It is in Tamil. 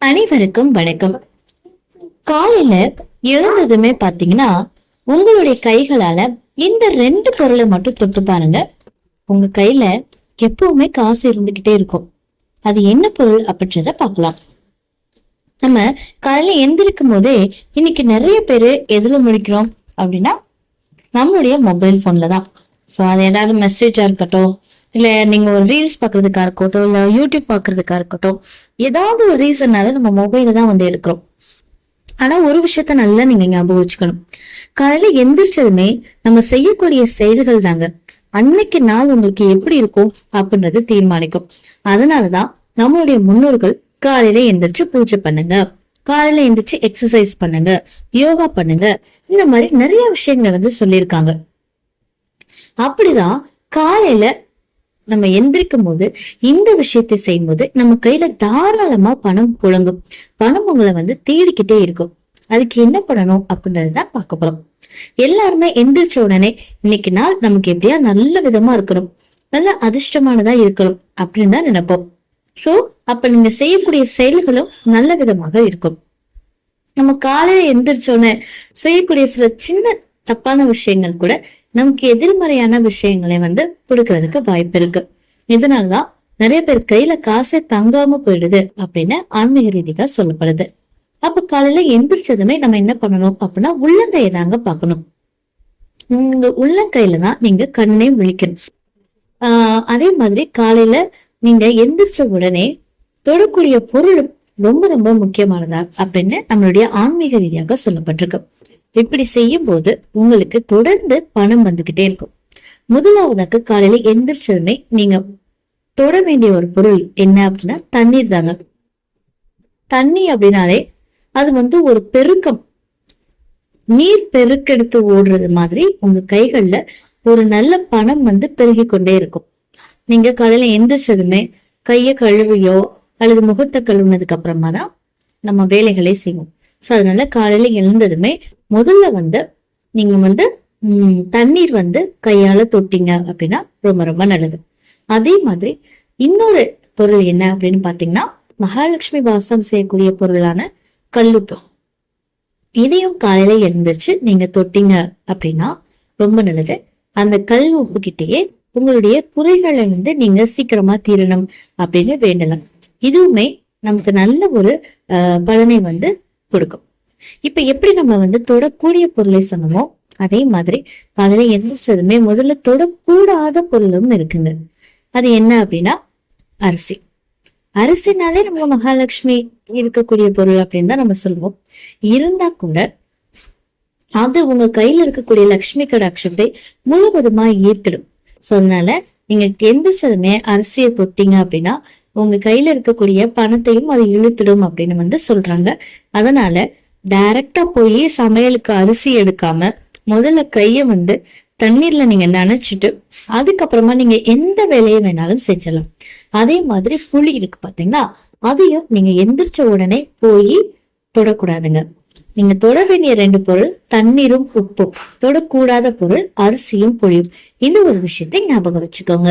அனைவருக்கும் வணக்கம். காலையில எழுந்ததுமே பாத்தீங்கன்னா உங்களுடைய கைகளால இந்த ரெண்டு பொருளை மட்டும் தொட்டு பாருங்க. உங்க கையில எப்பவுமே காசு இருந்துகிட்டே இருக்கும். அது என்ன பொருள் அப்படின்றத பார்க்கலாம். நம்ம காலையில எந்திரிக்கும் போதே இன்னைக்கு நிறைய பேரு எதுல முடிக்கிறோம் அப்படின்னா நம்மளுடைய மொபைல் போன்ல தான். ஸோ அது ஏதாவது மெசேஜா இருக்கட்டும் இல்ல நீங்க ஒரு ரீல்ஸ் பாக்குறதுக்கா இருக்கட்டும் இல்ல யூடியூப் பாக்குறதுக்கா இருக்கட்டும் ஏதாவது ஒரு ரீசன்னால நம்ம மொபைல தான் வந்து எடுக்கிறோம். ஆனா ஒரு விஷயத்த நல்லா நீங்க ஞாபகம் வச்சுக்கணும். காலையில எந்திரிச்சதுமே நம்ம செய்யக்கூடிய செயல்கள் தாங்க. அன்னைக்கு நாள் உங்களுக்கு எப்படி இருக்கும் அப்படின்றது தீர்மானிக்கும். அதனாலதான் நம்மளுடைய முன்னோர்கள் காலையில எந்திரிச்சு பூஜை பண்ணுங்க. காலையில எந்திரிச்சு எக்ஸசைஸ் பண்ணுங்க. யோகா பண்ணுங்க. இந்த மாதிரி நிறைய விஷயங்களை வந்து சொல்லியிருக்காங்க. அப்படிதான் காலையில நம்ம எந்திரிக்கும் போது இந்த விஷயத்தை செய்யும்போது நம்ம கையில தாராளமா பணம் புழங்கும். பணம் உங்களை வந்து தேடிக்கிட்டே இருக்கும். அதுக்கு என்ன பண்ணணும் அப்படின்றதுதான் பார்க்க போறோம். எல்லாருமே எந்திரிச்ச உடனே இன்னைக்கு நாள் நமக்கு எப்படியா நல்ல விதமா இருக்கணும். நல்ல அதிர்ஷ்டமானதா இருக்கணும் அப்படின்னு தான் நினைப்போம். சோ அப்ப நீங்க செய்யக்கூடிய செயல்களும் நல்ல விதமாக இருக்கும். நம்ம காலையில எந்திரிச்ச உடனே செய்யக்கூடிய சில சின்ன தப்பான விஷயங்கள் கூட நமக்கு எதிர்மறையான விஷயங்களை வந்து கொடுக்கறதுக்கு வாய்ப்பு இருக்கு. இதனாலதான் நிறைய பேர் கையில காசே தங்காம போயிடுது அப்படின்னு ஆன்மீக ரீதியா சொல்லப்படுது. அப்ப காலையில எந்திரிச்சதுமே நம்ம என்ன பண்ணணும் அப்படின்னா உள்ளங்கையை தாங்க பார்க்கணும். உங்க உள்ளங்கையில தான் நீங்க கண்ணை விழிக்கணும் ஆஹ் அதே மாதிரி காலையில நீங்க எந்திரிச்ச உடனே தொடக்கூடிய பொருளும் ரொம்ப ரொம்ப முக்கியமானதா அப்படின்னு நம்மளுடைய ஆன்மீக ரீதியாக சொல்லப்பட்டிருக்கு. இப்படி செய்யும் போது உங்களுக்கு தொடர்ந்து பணம் வந்துகிட்டே இருக்கும். முதலாவதாக காலையில எந்திரிச்சதுமே நீங்க தொட வேண்டிய ஒரு பொருள் என்ன அப்படின்னா தண்ணீர் தாங்க. தண்ணி அப்படின்னாலே அது வந்து ஒரு பெருக்கம். நீர் பெருக்கெடுத்து ஓடுறது மாதிரி உங்க கைகள்ல ஒரு நல்ல பணம் வந்து பெருகி கொண்டே இருக்கும். நீங்க காலையில எந்திரிச்சதுமே கையை கழுவியோ அல்லது முகத்தை கழுவுனதுக்கு அப்புறமா தான் நம்ம வேலைகளை செய்வோம். ஸோ அதனால காலையில எழுந்ததுமே முதல்ல வந்து நீங்க வந்து உம் தண்ணீர் வந்து கையால தொட்டிங்க அப்படின்னா ரொம்ப ரொம்ப நல்லது. அதே மாதிரி இன்னொரு பொருள் என்ன அப்படின்னு பாத்தீங்கன்னா மகாலட்சுமி வாசம் செய்யக்கூடிய பொருளான கல்லுப்பு. இதையும் காலையில எழுந்திருச்சு நீங்க தொட்டிங்க அப்படின்னா ரொம்ப நல்லது. அந்த கல் உப்பு கிட்டேயே உங்களுடைய குறைகளை வந்து நீங்க சீக்கிரமா தீரணும் அப்படின்னு வேண்டலாம். இதுவுமே நமக்கு நல்ல ஒரு பலனை வந்து கொடுக்கும். இப்ப எப்படி நம்ம வந்து தொடக்கூடிய பொருளை சொன்னோமோ அதே மாதிரி காலையில எந்திரிச்சதுமே முதல்ல தொடக்கூடாத பொருளும் இருக்குங்க. அது என்ன அப்படின்னா அரிசி. அரிசினாலே நம்ம மகாலட்சுமி இருக்கக்கூடிய பொருள் அப்படின்னு தான் நம்ம சொல்லுவோம். இருந்தா கூட அது உங்க கையில இருக்கக்கூடிய லக்ஷ்மி கடாட்சத்தை முழுவதுமா ஈர்த்திடும். சோ அதனால நீங்க எந்திரிச்சதுமே அரிசியை தொட்டீங்க அப்படின்னா உங்க கையில இருக்கக்கூடிய பணத்தையும் அது இழுத்துடும் அப்படின்னு வந்து சொல்றாங்க. அதனால டைரக்டா போய் சமையலுக்கு அரிசி எடுக்காம முதல்ல கைய வந்து தண்ணீர்ல நீங்க நினைச்சிட்டு அதுக்கப்புறமா நீங்க எந்த வேலையை வேணாலும் செஞ்சலாம். அதே மாதிரி புளி இருக்கு பாத்தீங்களா? அதையும் நீங்க எந்திரிச்ச உடனே போய் தொடக்கூடாதுங்க. நீங்க தொட வேண்டிய ரெண்டு பொருள் தண்ணீரும் உப்பும். தொடக்கூடாத பொருள் அரிசியும் புளியும். இந்த ஒரு விஷயத்தை ஞாபகம் வச்சுக்கோங்க.